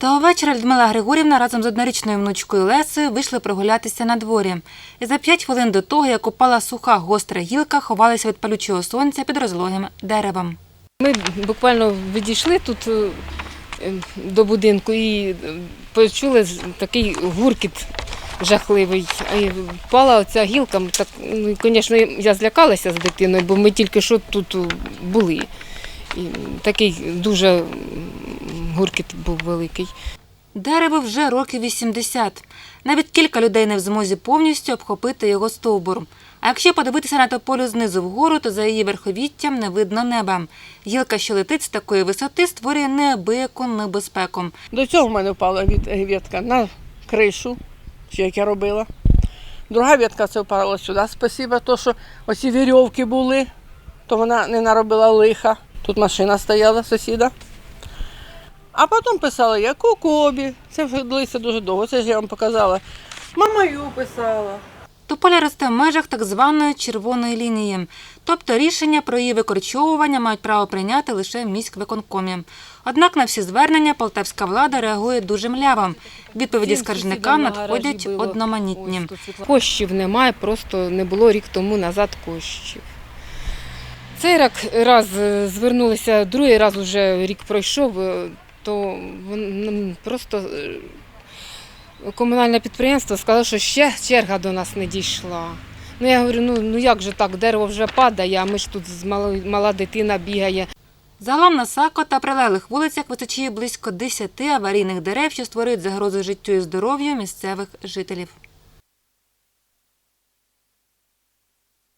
Того вечора Людмила Григорівна разом з однорічною внучкою Лесею вийшли прогулятися на дворі. І за п'ять хвилин до того, як упала суха гостра гілка, ховалися від палючого сонця під розлогим деревом. Ми буквально відійшли тут е, е, до будинку і е, почули такий гуркіт жахливий. І впала оця гілка. Так, ну, звісно, я злякалася з дитиною, бо ми тільки що тут е, були. І такий дуже гуркіт був великий. Дерево вже років 80. Навіть кілька людей не в змозі повністю обхопити його стовбур. А якщо подивитися на тополю знизу вгору, то за її верховіттям не видно неба. Гілка, що летить з такої висоти, створює неабияку небезпеку. До цього в мене впала ветка на кришу, ще як я робила. Друга ветка це впала сюди. Спасибо, то що оці вірьовки були, то вона не наробила лиха. Тут машина стояла, сусіда. А потім писала я кокобі. Це вже длиться дуже довго, це ж я вам показала. Мамаю писала. Тополя росте в межах так званої червоної лінії. Тобто рішення про її викорчовування мають право прийняти лише в міськвиконкомі. Однак на всі звернення полтавська влада реагує дуже мляво. Відповіді скаржника надходять одноманітні. Коштів немає, просто не було рік тому назад коштів. Цей рак- раз е, звернулися, другий раз вже рік пройшов, е, то просто е, комунальне підприємство сказало, що ще черга до нас не дійшла. Ну я говорю, ну, ну як же так, дерево вже падає, а ми ж тут мала дитина бігає. Загалом на Сако та прилеглих вулицях височіє близько 10 аварійних дерев, що створюють загрозу життю і здоров'ю місцевих жителів.